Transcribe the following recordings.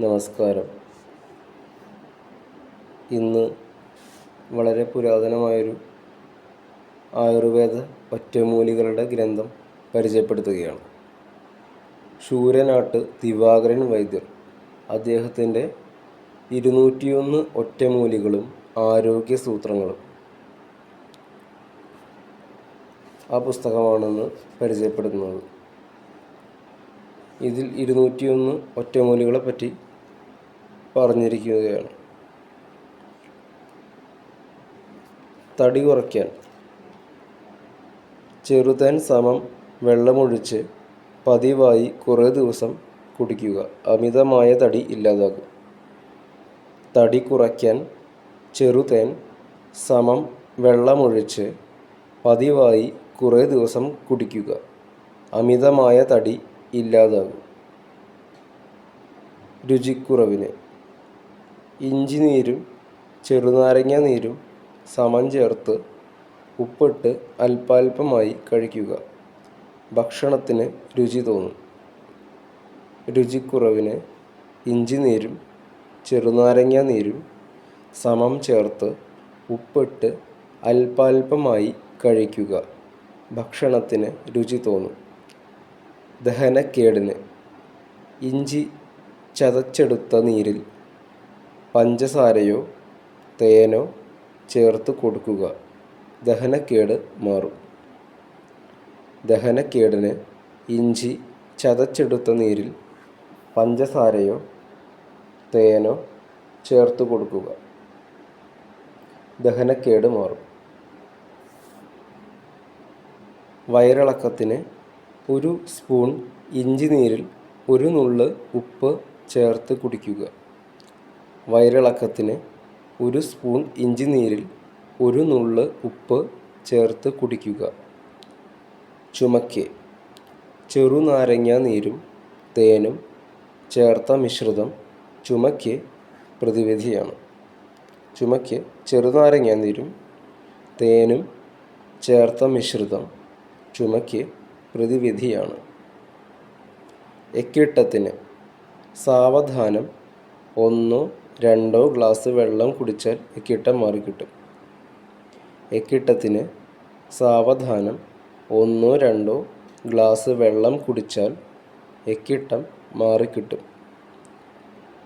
നമസ്കാരം. ഇന്ന് വളരെ പുരാതനമായൊരു ആയുർവേദ ഒറ്റമൂലികളുടെ ഗ്രന്ഥം പരിചയപ്പെടുത്തുകയാണ്. ശൂരനാട്ട് ദിവാകരൻ വൈദ്യർ അദ്ദേഹത്തിന്റെ ഇരുന്നൂറ്റിയൊന്ന് ഒറ്റമൂലികളും ആരോഗ്യ സൂത്രങ്ങളും ആ പുസ്തകമാണെന്ന് പരിചയപ്പെടുത്തുന്നത് ഇതിൽ ഇരുന്നൂറ്റിയൊന്ന് ഒറ്റമൂലികളെ പറ്റി പറഞ്ഞിരിക്കുകയാണ്. തടി കുറയ്ക്കാൻ. ചെറുതേൻ സമം വെള്ളമൊഴിച്ച് പതിവായി കുറേ ദിവസം കുടിക്കുക. അമിതമായ തടി ഇല്ലാതാകും തടി കുറയ്ക്കാൻ ചെറുതേൻ സമം വെള്ളമൊഴിച്ച് പതിവായി കുറേ ദിവസം കുടിക്കുക. അമിതമായ തടി ഇല്ലാതാകും. രുചിക്കുറവിന്. ഇഞ്ചി നീരും ചെറുനാരങ്ങ നീരും സമം ചേർത്ത് ഉപ്പിട്ട് അല്പാൽപമായി കഴിക്കുക. ഭക്ഷണത്തിന് രുചി തോന്നും. രുചിക്കുറവിന് ഇഞ്ചി നീരും ചെറുനാരങ്ങ നീരും സമം ചേർത്ത് ഉപ്പിട്ട് അല്പാൽപമായി കഴിക്കുക. ഭക്ഷണത്തിന് രുചി തോന്നും. ദഹനക്കേടിന് ഇഞ്ചി ചതച്ചെടുത്ത നീരിൽ പഞ്ചസാരയോ തേനോ ചേർത്ത് കൊടുക്കുക. ദഹനക്കേട് മാറും. ദഹനക്കേടിന് ഇഞ്ചി ചതച്ചെടുത്ത നീരിൽ പഞ്ചസാരയോ തേനോ ചേർത്ത് കൊടുക്കുക. ദഹനക്കേട് മാറും. വയറിളക്കത്തിന് ഒരു സ്പൂൺ ഇഞ്ചി നീരിൽ ഒരു നുള്ള് ഉപ്പ് ചേർത്ത് കുടിക്കുക. വയറിളക്കത്തിന് ഒരു സ്പൂൺ ഇഞ്ചി നീരിൽ ഒരു നുള്ള് ഉപ്പ് ചേർത്ത് കുടിക്കുക. ചുമയ്ക്ക് ചെറുനാരങ്ങ നീരും തേനും ചേർത്ത മിശ്രിതം ചുമയ്ക്ക് പ്രതിവിധിയാണ്. ചുമയ്ക്ക് ചെറുനാരങ്ങ നീരും തേനും ചേർത്ത മിശ്രിതം ചുമയ്ക്ക് പ്രതിവിധിയാണ്. എക്കിട്ടത്തിന് സാവധാനം ഒന്നോ രണ്ടോ ഗ്ലാസ് വെള്ളം കുടിച്ചാൽ എക്കിട്ടം മാറിക്കിട്ടും. എക്കിട്ടത്തിന് സാവധാനം ഒന്നോ രണ്ടോ ഗ്ലാസ് വെള്ളം കുടിച്ചാൽ എക്കിട്ടം മാറിക്കിട്ടും.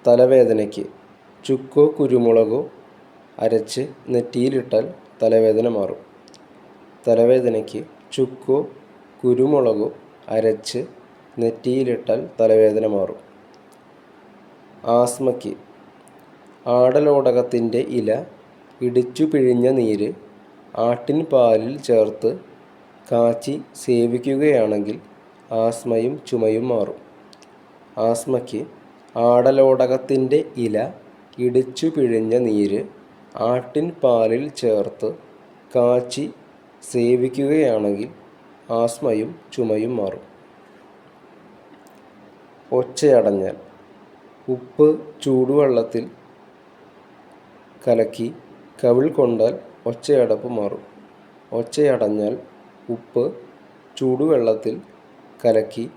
തലവേദനയ്ക്ക് ചുക്കോ കുരുമുളകോ അരച്ച് നെറ്റിയിലിട്ടാൽ തലവേദന മാറും. തലവേദനയ്ക്ക് ചുക്കോ കുരുമുളകോ അരച്ച് നെറ്റിയിലിട്ടാൽ തലവേദന മാറും. ആസ്മയ്ക്ക് ആടലോടകത്തിന്റെ ഇല ഇടിച്ചു പിഴിഞ്ഞ നീര് ആട്ടിൻ പാലിൽ ചേർത്ത് കാച്ചി സേവിക്കുകയാണെങ്കിൽ ആസ്മയും ചുമയും മാറും. ആസ്മയ്ക്ക് ആടലോടകത്തിന്റെ ഇല ഇടിച്ചു പിഴിഞ്ഞ നീര് ആട്ടിൻ പാലിൽ ചേർത്ത് കാച്ചി സേവിക്കുകയാണെങ്കിൽ ആസ്മയും ചുമയും മാറും. ഒച്ചയടഞ്ഞാൽ ഉപ്പ് ചൂടുവെള്ളത്തിൽ കലക്കി കവിൾ കൊണ്ടാൽ ഒച്ചയടപ്പ് മാറും. ഒച്ചയടഞ്ഞാൽ ഉപ്പ് ചൂടുവെള്ളത്തിൽ കലക്കി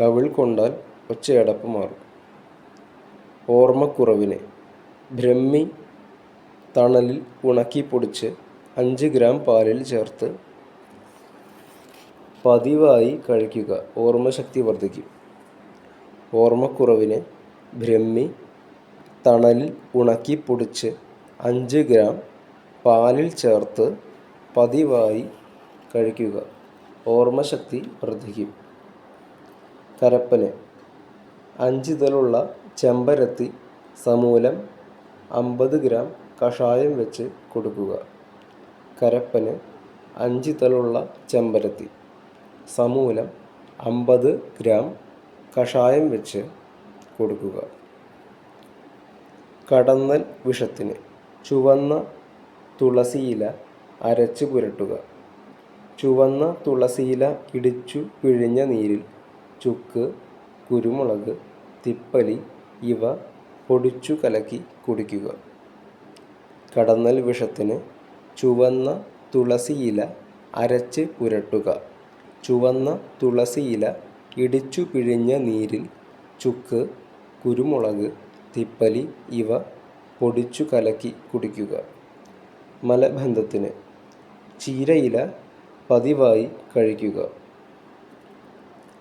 കവിൾ കൊണ്ടാൽ ഒച്ചയടപ്പ് മാറും. ഓർമ്മക്കുറവിനെ ബ്രഹ്മി തണലിൽ ഉണക്കി പൊടിച്ച് അഞ്ച് ഗ്രാം പാലിൽ ചേർത്ത് പതിവായി കഴിക്കുക. ഓർമ്മശക്തി വർദ്ധിക്കും. ഓർമ്മക്കുറവിനെ ബ്രഹ്മി തണലിൽ ഉണക്കി പൊടിച്ച് അഞ്ച് ഗ്രാം പാലിൽ ചേർത്ത് പതിവായി കഴിക്കുക. ഓർമ്മശക്തി വർദ്ധിക്കും. കരപ്പന്. അഞ്ച് തലുള്ള ചെമ്പരത്തി സമൂലം അമ്പത് ഗ്രാം കഷായം വെച്ച് കൊടുക്കുക. കരപ്പന് അഞ്ച് തലുള്ള ചെമ്പരത്തി സമൂലം അമ്പത് ഗ്രാം കഷായം വെച്ച് കൊടുക്കുക. കടന്നൽ വിഷത്തിന് ചുവന്ന തുളസിയില അരച്ച് പുരട്ടുക. ചുവന്ന തുളസിയില ഇടിച്ചു പിഴിഞ്ഞ നീരിൽ ചുക്ക് കുരുമുളക് തിപ്പലി ഇവ പൊടിച്ചു കലക്കി കുടിക്കുക. കടന്നൽ വിഷത്തിന് ചുവന്ന തുളസിയില അരച്ച് പുരട്ടുക. ചുവന്ന തുളസിയില ഇടിച്ചു പിഴിഞ്ഞ നീരിൽ ചുക്ക് കുരുമുളക് തിപ്പലി ഇവ പൊടിച്ചു കലക്കി കുടിക്കുക. മലബന്ധത്തിന് ചീരയില പതിവായി കഴിക്കുക.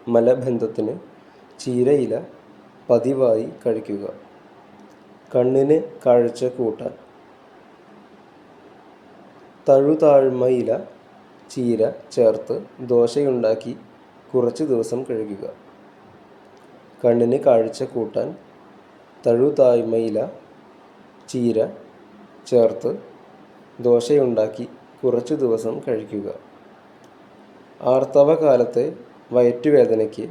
മലബന്ധത്തിന് ചീരയില പതിവായി കഴിക്കുക. കണ്ണിന് കാഴ്ച കൂട്ടാൻ. തഴുതാഴ്മയില ചീര ചേർത്ത് ദോശയുണ്ടാക്കി കുറച്ച് ദിവസം കഴിക്കുക. കണ്ണിന് കാഴ്ച കൂട്ടാൻ തഴുതായ്മയില ചീര ചേർത്ത് ദോശയുണ്ടാക്കി കുറച്ച് ദിവസം കഴിക്കുക. ആർത്തവകാലത്തെ വയറ്റുവേദനയ്ക്ക്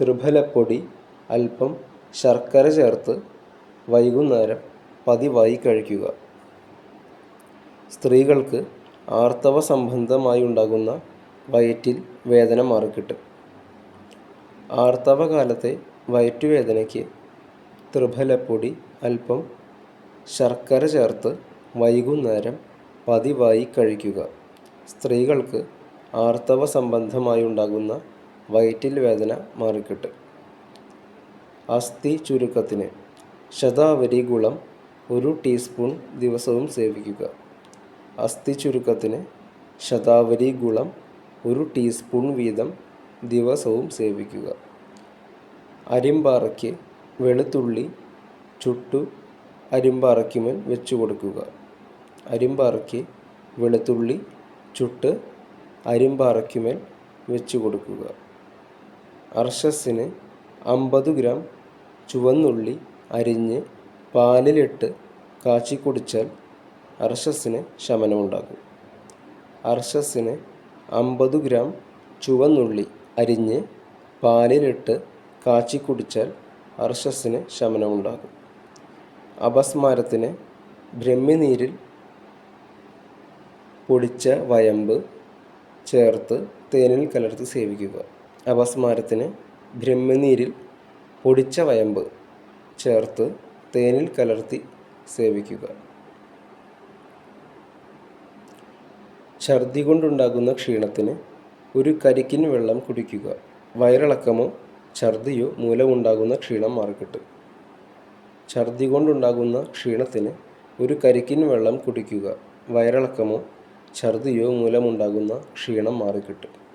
ത്രിഫലപ്പൊടി അല്പം ശർക്കര ചേർത്ത് വൈകുന്നേരം പതിവായി കഴിക്കുക. സ്ത്രീകൾക്ക് ആർത്തവ സംബന്ധമായി ഉണ്ടാകുന്ന വയറ്റിൽ വേദന മാറിക്കിട്ടും. ആർത്തവകാലത്തെ വയറ്റുവേദനയ്ക്ക് ത്രിഫലപ്പൊടി അല്പം ശർക്കര ചേർത്ത് വൈകുന്നേരം പതിവായി കഴിക്കുക. സ്ത്രീകൾക്ക് ആർത്തവ സംബന്ധമായി ഉണ്ടാകുന്ന വയറ്റിൽ വേദന മാറിക്കിട്ട്. അസ്ഥി ചുരുക്കത്തിന് ശതാവരി ഗുളം ഒരു ടീസ്പൂൺ ദിവസവും സേവിക്കുക. അസ്ഥി ചുരുക്കത്തിന് ശതാവരി ഗുളം ഒരു ടീസ്പൂൺ വീതം ദിവസവും സേവിക്കുക. അരിമ്പാറയ്ക്ക് വെളുത്തുള്ളി ചുട്ടു അരിമ്പറക്കുമേൽ വെച്ചു കൊടുക്കുക. അരിമ്പറക്കി വെളുത്തുള്ളി ചുട്ട് അരിമ്പറക്കുമേൽ വെച്ചു കൊടുക്കുക. അർഷസിന് അമ്പത് ഗ്രാം ചുവന്നുള്ളി അരിഞ്ഞ് പാലിലിട്ട് കാച്ചി കുടിച്ചാൽ അർഷസിന് ശമനമുണ്ടാകും. അർഷസിന് അമ്പത് ഗ്രാം ചുവന്നുള്ളി അരിഞ്ഞ് പാലിലിട്ട് കാച്ചി കുടിച്ചാൽ അർശസ്സിന് ശമനമുണ്ടാകും. അപസ്മാരത്തിന് ബ്രഹ്മിനീരിൽ പൊടിച്ച വയമ്പ് ചേർത്ത് തേനിൽ കലർത്തി സേവിക്കുക. അപസ്മാരത്തിന് ബ്രഹ്മനീരിൽ പൊടിച്ച വയമ്പ് ചേർത്ത് തേനിൽ കലർത്തി സേവിക്കുക. ഛർദി കൊണ്ടുണ്ടാകുന്ന ക്ഷീണത്തിന് ഒരു കരിക്കിൻ വെള്ളം കുടിക്കുക. വയറിളക്കമോ ഛർദിയോ മൂലമുണ്ടാകുന്ന ക്ഷീണം മാറിക്കിട്ടും. ഛർദി കൊണ്ടുണ്ടാകുന്ന ക്ഷീണത്തിന് ഒരു കരിക്കിൻ വെള്ളം കുടിക്കുക വയറിളക്കമോ ഛർദിയോ മൂലമുണ്ടാകുന്ന ക്ഷീണം മാറിക്കിട്ടും.